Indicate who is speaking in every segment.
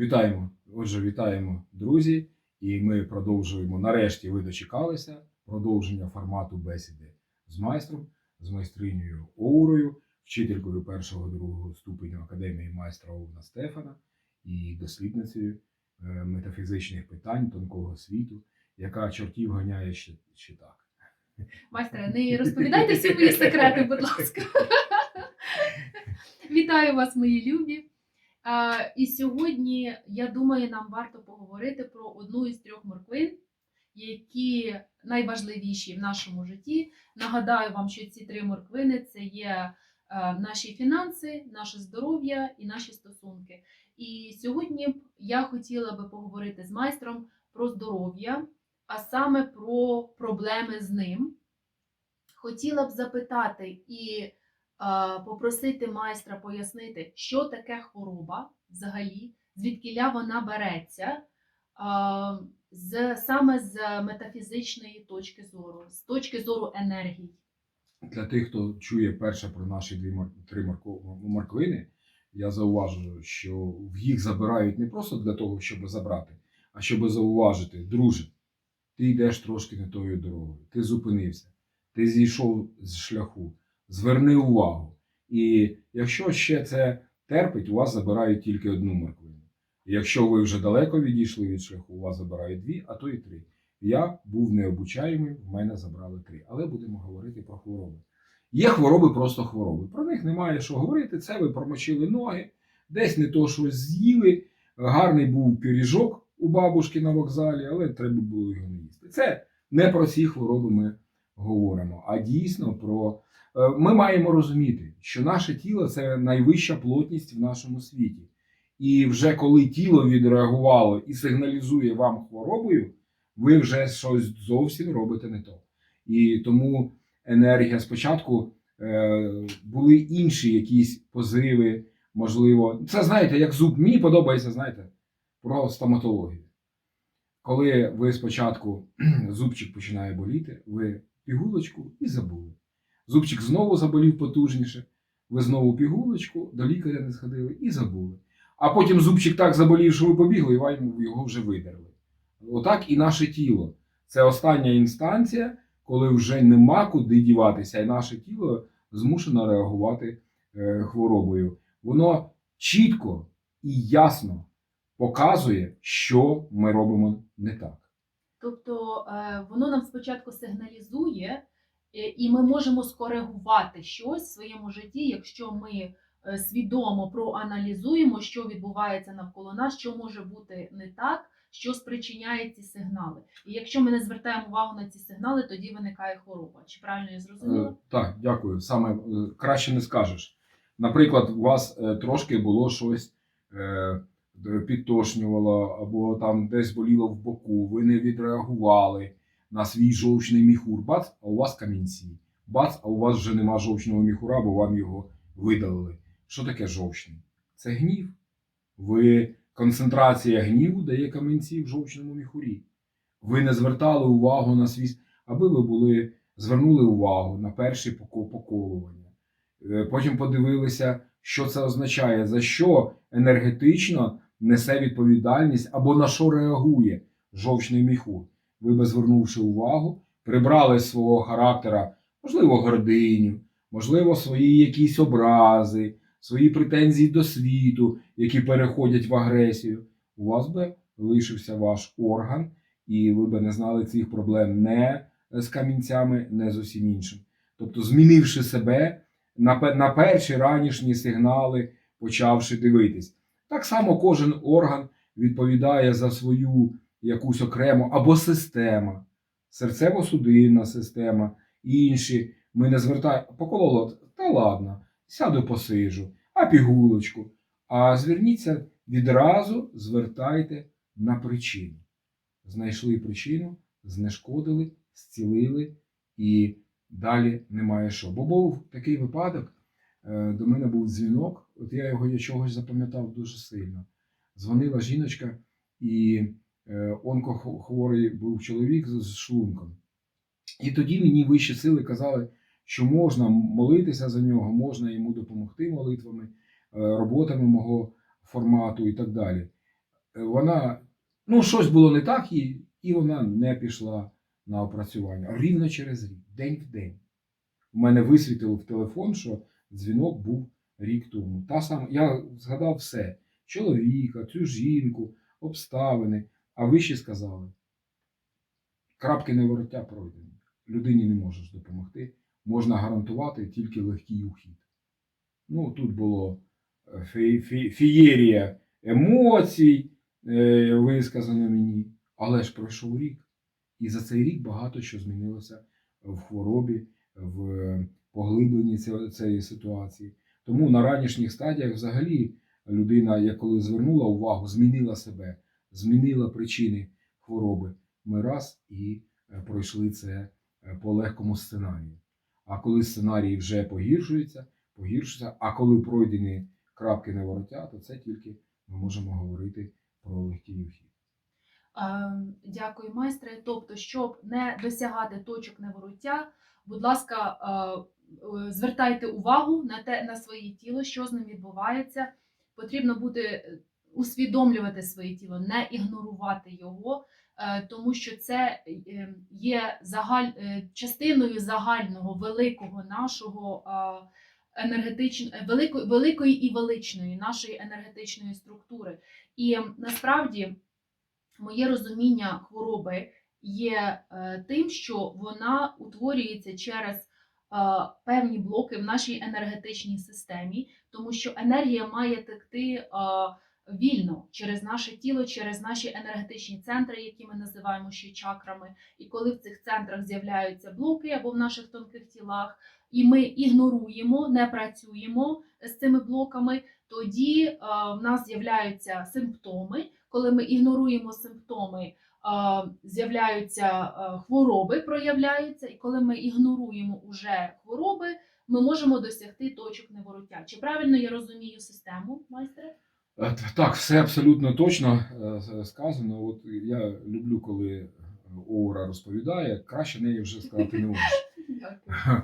Speaker 1: Вітаємо. Отже, вітаємо, друзі. І ми продовжуємо. Нарешті ви дочекалися продовження формату бесіди з майстром, з майстринею Оурою, вчителькою першого другого ступеню Академії майстра Овна Стефана і дослідницею е, метафізичних питань тонкого світу, яка чортів ганяє ще, ще так.
Speaker 2: Майстре, не розповідайте всі мої секрети, будь ласка. Вітаю вас, мої любі. А, І сьогодні, я думаю, нам варто поговорити про одну із трьох морквин, які найважливіші в нашому житті. Нагадаю вам, що ці три морквини це є е, наші фінанси, наше здоров'я і наші стосунки. І сьогодні я хотіла би поговорити з майстром про здоров'я, а саме про проблеми з ним. Хотіла б запитати і е, попросити майстра пояснити, що таке хвороба взагалі, звідкиля вона береться, е, з, саме з метафізичної точки зору, з точки зору енергії.
Speaker 1: Для тих, хто чує перше про наші дві три морко- морквини, я зауважу, що їх забирають не просто для того, щоб забрати, а щоб зауважити, друже, ти йдеш трошки не тою дорогою, ти зупинився, ти зійшов з шляху, зверни увагу. І якщо ще це терпить, у вас забирають тільки одну морквину. Якщо ви вже далеко відійшли від шляху, у вас забирають дві, а то і три. Я був необучаємий, в мене забрали три. Але будемо говорити про хвороби. Є хвороби, просто хвороби. Про них немає що говорити. Це ви промочили ноги, десь не то щось з'їли. Гарний був пиріжок у бабушки на вокзалі, але треба було його не їсти. Це не про ці хвороби ми говоримо, а дійсно про. Е, Ми маємо розуміти, що наше тіло це найвища плотність в нашому світі. І вже коли тіло відреагувало і сигналізує вам хворобою, ви вже щось зовсім робите не то. І тому енергія спочатку е, були інші якісь позиви, можливо. Це знаєте, як зуб. Мені подобається, знаєте, про стоматологію. Коли ви спочатку зубчик починає боліти, ви пігулочку і забули. Зубчик знову заболів потужніше, ви знову пігулочку, до лікаря не сходили і забули. А потім зубчик так заболів, що ви побігли, і вам його вже видерли. Отак і наше тіло. Це остання інстанція, коли вже нема куди діватися, і наше тіло змушено реагувати е, хворобою. Воно чітко і ясно показує, що ми робимо не так.
Speaker 2: Тобто е, воно нам спочатку сигналізує, е, і ми можемо скоригувати щось в своєму житті, якщо ми е, свідомо проаналізуємо, що відбувається навколо нас, що може бути не так, що спричиняє ці сигнали. І якщо ми не звертаємо увагу на ці сигнали, тоді виникає хвороба. Чи правильно я зрозуміла?
Speaker 1: Так, дякую. Саме краще не скажеш. Наприклад, у вас трошки було щось підтошнювало, або там десь боліло в боку, ви не відреагували на свій жовчний міхур. Бац, а у вас камінці. Бац, а у вас вже нема жовчного міхура, бо вам його видалили. Що таке жовчний? Це гнів. Ви концентрація гніву дає камінці в жовчному міхурі. Ви не звертали увагу на свій, аби ви були звернули увагу на перші поколування. Е, Потім подивилися, що це означає, за що енергетично несе відповідальність або на що реагує жовчний міхур. Ви би звернувши увагу, прибрали з свого характера, можливо, гординю, можливо, свої якісь образи, свої претензії до світу, які переходять в агресію. У вас би лишився ваш орган, і ви би не знали цих проблем не з камінцями, не з усім іншим. Тобто, змінивши себе на, на перші ранішні сигнали, почавши дивитись. Так само кожен орган відповідає за свою якусь окрему або система, серцево-судинна система, інші. Ми не звертаємо, покололо, та ладно, сяду посижу, а пігулочку. А зверніться відразу, звертайте на причину. Знайшли причину, знешкодили, зцілили і далі немає що. Бо був такий випадок, до мене був дзвінок, от я його я чогось запам'ятав дуже сильно. Дзвонила жіночка, і е, онкохворий був чоловік з шлунком. І тоді мені вищі сили казали, що можна молитися за нього, можна йому допомогти молитвами, е, роботами мого формату і так далі. е, вона, ну, щось було не так, і, і вона не пішла на опрацювання. Рівно через рік, день в день. У мене висвітило в телефон, що дзвінок був рік тому. Та сама, я згадав все: чоловіка, цю жінку, обставини. А ви ще сказали: крапки не вороття пройдені. Людині не можеш допомогти. Можна гарантувати тільки легкий ухід. Ну, тут було е, фе- емоцій, е, висказано мені. Але ж пройшов рік. І за цей рік багато що змінилося в хворобі, в поглибленні цієї- ситуації. Тому на ранішніх стадіях взагалі людина, як коли звернула увагу, змінила себе, змінила причини хвороби. Ми раз і е, пройшли це е, по легкому сценарію. А коли сценарій вже погіршується, погіршується, а коли пройдені крапки не вороття, то це тільки ми можемо говорити про легкий ухід.
Speaker 2: Е, Дякую, майстре. Тобто, щоб не досягати точок невороття, будь ласка, е, звертайте увагу на те на своє тіло, що з ним відбувається. Потрібно бути е, усвідомлювати своє тіло, не ігнорувати його, е, тому що це е, є загаль, е, частиною загального великого нашого енергетичної великої, великої і величної нашої енергетичної структури. І насправді моє розуміння хвороби є е, тим, що вона утворюється через е, певні блоки в нашій енергетичній системі, тому що енергія має текти е, вільно через наше тіло, через наші енергетичні центри, які ми називаємо ще чакрами. І коли в цих центрах з'являються блоки або в наших тонких тілах, і ми ігноруємо, не працюємо з цими блоками, тоді е, в нас з'являються симптоми. Коли ми ігноруємо симптоми, е, з'являються е, хвороби, проявляються, і коли ми ігноруємо уже хвороби, ми можемо досягти точок невороття. Чи правильно я розумію систему, майстре?
Speaker 1: Е, Так, все абсолютно точно е, сказано. От я люблю, коли Оура розповідає, краще неї вже сказати не.
Speaker 2: Дякую.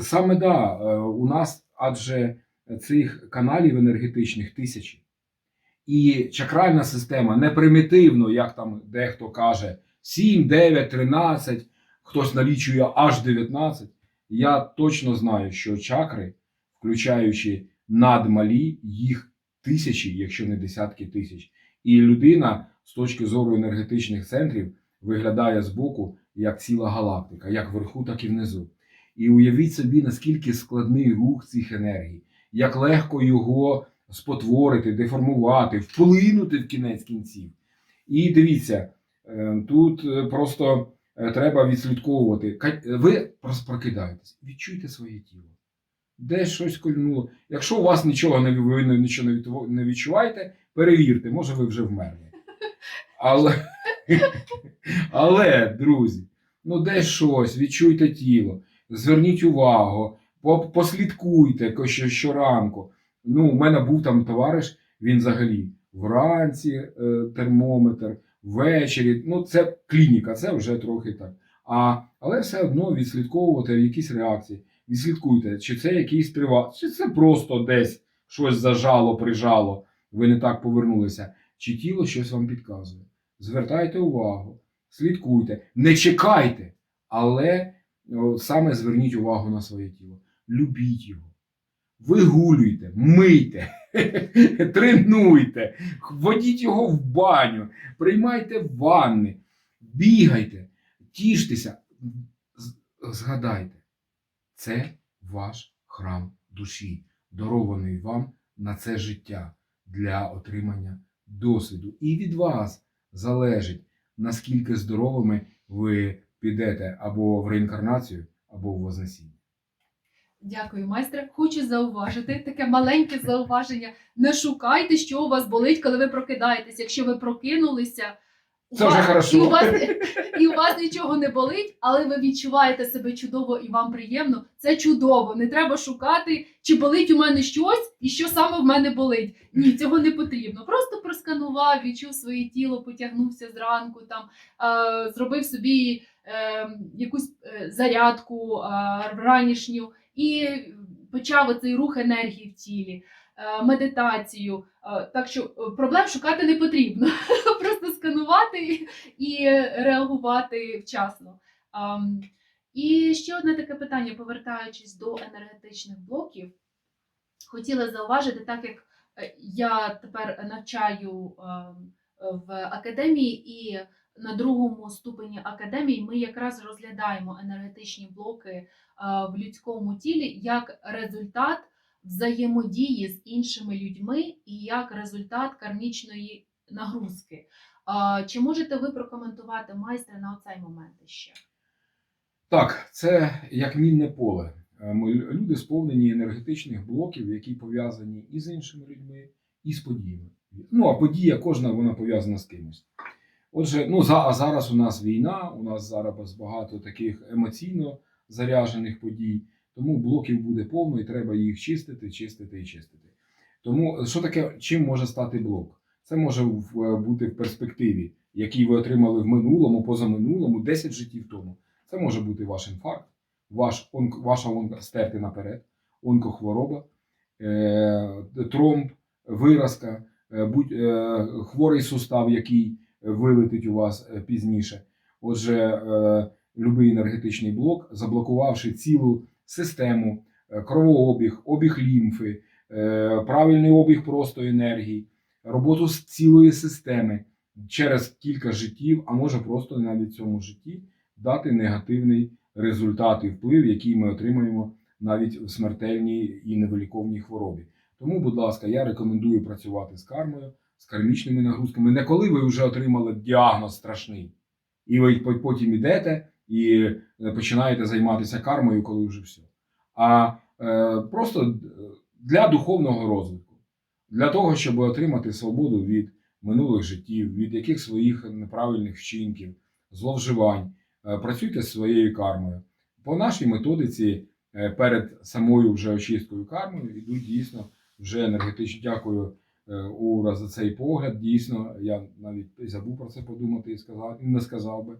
Speaker 1: Саме да, е, у нас адже цих каналів енергетичних тисячі. І чакральна система не примітивно, як там дехто каже, 7, 9, 13, хтось налічує аж 19. Я точно знаю, що чакри, включаючи надмалі, їх тисячі, якщо не десятки тисяч. І людина з точки зору енергетичних центрів виглядає збоку як ціла галактика, як вверху, так і внизу. І уявіть собі, наскільки складний рух цих енергій, як легко його спотворити, деформувати, вплинути в кінець кінців. І дивіться, е, тут е, просто е, треба відслідковувати. Ви прокидаєтесь, відчуйте своє тіло. Десь щось кольнуло. Якщо у вас нічого не ви нічого не відчуваєте, перевірте, може ви вже вмерли. Але, але друзі, ну десь щось, відчуйте тіло, зверніть увагу, послідкуйте щоранку. Ну, у мене був там товариш, він взагалі вранці е, термометр, ввечері. Ну, це клініка, це вже трохи так. А, але все одно відслідковувати якісь реакції. Відслідкуйте, чи це якийсь тривал, чи це просто десь щось зажало, прижало, ви не так повернулися, чи тіло щось вам підказує. Звертайте увагу, слідкуйте, не чекайте, але саме зверніть увагу на своє тіло. Любіть його. Вигулюйте, мийте, тренуйте, водіть його в баню, приймайте ванни, бігайте, тіштеся, згадайте, це ваш храм душі, дарований вам на це життя для отримання досвіду. І від вас залежить, наскільки здоровими ви підете або в реінкарнацію, або в Вознесіння.
Speaker 2: Дякую, майстре. Хочу зауважити таке маленьке зауваження. Не шукайте, що у вас болить, коли ви прокидаєтесь. Якщо ви прокинулися, у
Speaker 1: Це
Speaker 2: вас-
Speaker 1: вже хорошо.
Speaker 2: І у, вас, і у вас нічого не болить, але ви відчуваєте себе чудово і вам приємно. Це чудово. Не треба шукати, чи болить у мене щось і що саме в мене болить. Ні, цього не потрібно. Просто просканував, відчув своє тіло, потягнувся зранку, там е, зробив собі е, якусь е, зарядку е, ранішню і почав оцей рух енергії в тілі. е, медитацію. Е, Так що е, проблем шукати не потрібно. Просто сканувати і- реагувати вчасно. І ще одне таке питання, повертаючись до енергетичних блоків, хотіла зауважити, так як я тепер навчаю ем, в академії і на другому ступені академії ми якраз розглядаємо енергетичні блоки е, в людському тілі як результат взаємодії з іншими людьми і як результат кармічної нагрузки. Чи можете ви прокоментувати майстра на оцей момент ще?
Speaker 1: Так, це як мінне поле. Е, Ми люди сповнені енергетичних блоків, які пов'язані і з іншими людьми, і з подіями. Ну а подія кожна вона пов'язана з кимось. Отже, ну за а зараз у нас війна, у нас зараз багато таких емоційно заряджених подій, тому блоків буде повно, і треба їх чистити, чистити і чистити. Тому що таке, чим може стати блок? Це може бути в перспективі, який ви отримали в минулому, позаминулому, 10 життів тому. Це може бути ваш інфаркт, ваш онк, ваша онко, стерти наперед, онкохвороба, е, тромб, виразка, е, будь, е, хворий сустав, який вилетить у вас е, пізніше. Отже, е, любий енергетичний блок, заблокувавши цілу систему, е, кровообіг, обіг лімфи, правильний обіг просто енергії, роботу з цілої системи через кілька життів, а може просто навіть в цьому житті дати негативний результат і вплив, який ми отримаємо навіть в смертельній і невиліковній хворобі. Тому, будь ласка, я рекомендую працювати з кармою, з кармічними нагрузками. Не коли ви вже отримали діагноз страшний, і ви потім ідете і е, починаєте займатися кармою, коли вже все. А е, просто е, для духовного розвитку, для того, щоб отримати свободу від минулих життів, від яких своїх неправильних вчинків, зловживань. Е, Працюйте з своєю кармою. По нашій методиці е, перед самою вже очисткою кармою йдуть дійсно вже енергетичні. Дякую Ура за цей погляд. Дійсно, я навіть забув про це подумати і сказати, і не сказав би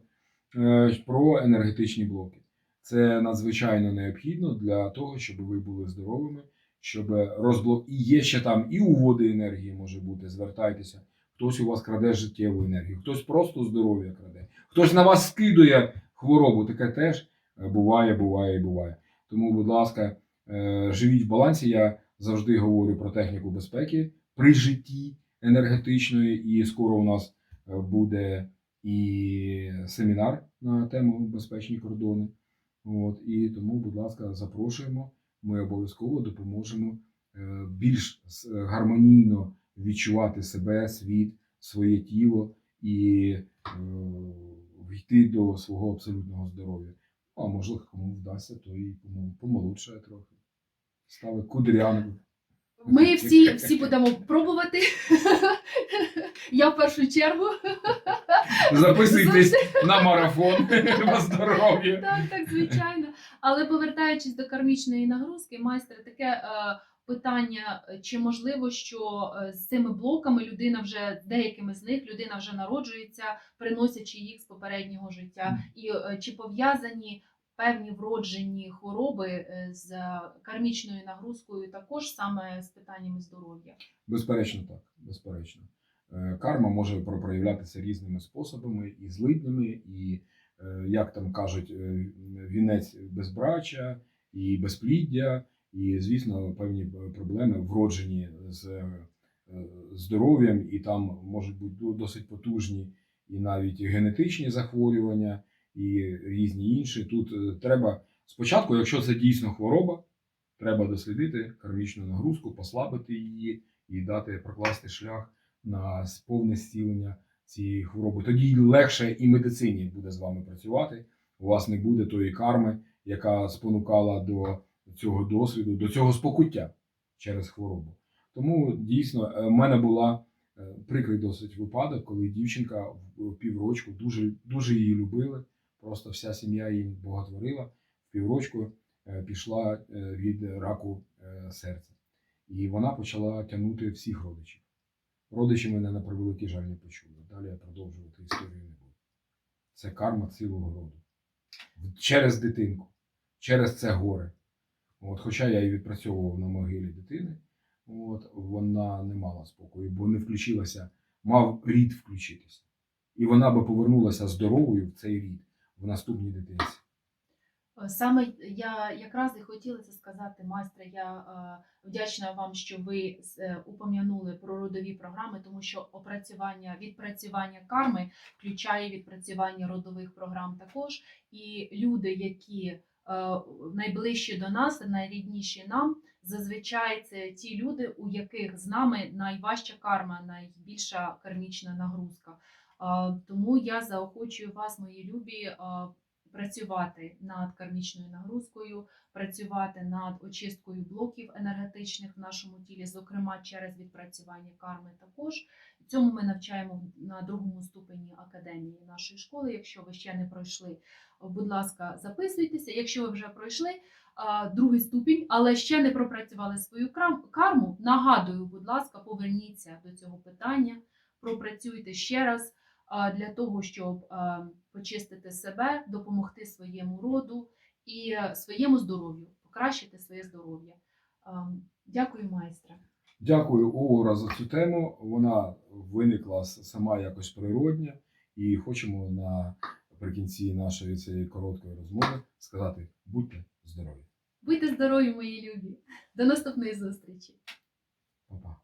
Speaker 1: е, про енергетичні блоки. Це надзвичайно необхідно для того, щоб ви були здоровими, щоб розблок і є ще там і уводи енергії може бути. Звертайтеся. Хтось у вас краде життєву енергію, хтось просто здоров'я краде, хтось на вас скидує хворобу. Таке теж е, буває, буває і буває. Тому, будь ласка, е, живіть в балансі. Я завжди говорю про техніку безпеки при житті енергетичної, і скоро у нас е, буде і семінар на тему безпечні кордони. От, і тому, будь ласка, запрошуємо. Ми обов'язково допоможемо е, більш гармонійно відчувати себе, світ, своє тіло і е, війти до свого абсолютного здоров'я. А може, кому вдасться, то і помо- помолодшає трохи. Стали кудряним.
Speaker 2: Ми всі, всі будемо пробувати. Я в першу чергу.
Speaker 1: Записуйтесь на марафон на здоров'я.
Speaker 2: Так, так, звичайно. Але повертаючись до кармічної нагрузки, майстер, таке е, питання: чи можливо, що е, з цими блоками людина вже деякими з них людина вже народжується, приносячи їх з попереднього життя, і е, чи пов'язані певні вроджені хвороби е, з кармічною нагрузкою, також саме з питаннями здоров'я?
Speaker 1: Безперечно, так. Безперечно. Е, Карма може проявлятися різними способами, і злиднями, і, е, як там кажуть, вінець безбрачя, і безпліддя, і, звісно, певні проблеми вроджені з здоров'ям, і там можуть бути досить потужні і навіть генетичні захворювання, і різні інші. Тут е, треба спочатку, якщо це дійсно хвороба, треба дослідити кармічну нагрузку, послабити її і дати прокласти шлях на повне зцілення цієї хвороби. Тоді легше і медицині буде з вами працювати. У вас не буде тої карми, яка спонукала до цього досвіду, до цього спокуття через хворобу. Тому дійсно е, в мене була е, прикрий досить випадок, коли дівчинка в піврочку дуже, дуже її любили. Просто вся сім'я її боготворила. В піврочку е, пішла е, від раку е, серця. І вона почала тягнути всіх родичів. Родичі мене на превеликий жаль не почули. Далі я продовжувати історію не буду. Це карма цілого роду. Через дитинку, через це горе. От, хоча я і відпрацьовував на могилі дитини, от, вона не мала спокою, бо не включилася, мав рід включитися. І вона би повернулася здоровою в цей рід в наступній дитинці.
Speaker 2: Е, Саме я якраз і хотіла це сказати, майстре. Я е, вдячна вам, що ви е, упом'янули про родові програми, тому що опрацювання відпрацювання карми включає відпрацювання родових програм також. І люди, які найближчі до нас, найрідніші нам, зазвичай це ті люди, у яких з нами найважча карма, найбільша кармічна нагрузка. Тому я заохочую вас, мої любі, працювати над кармічною нагрузкою, працювати над очисткою блоків енергетичних в нашому тілі, зокрема через відпрацювання карми також. Цьому ми навчаємо на другому ступені академії нашої школи. Якщо ви ще не пройшли, будь ласка, записуйтеся. Якщо ви вже пройшли другий ступінь, але ще не пропрацювали свою карму, нагадую, будь ласка, поверніться до цього питання, пропрацюйте ще раз для того, щоб почистити себе, допомогти своєму роду і своєму здоров'ю, покращити своє здоров'я. Дякую, майстре.
Speaker 1: Дякую Огура за цю тему. Вона виникла сама якось природня, і хочемо наприкінці нашої цієї короткої розмови сказати: будьте здорові.
Speaker 2: Будьте здорові, мої любі. До наступної зустрічі.
Speaker 1: Па-па.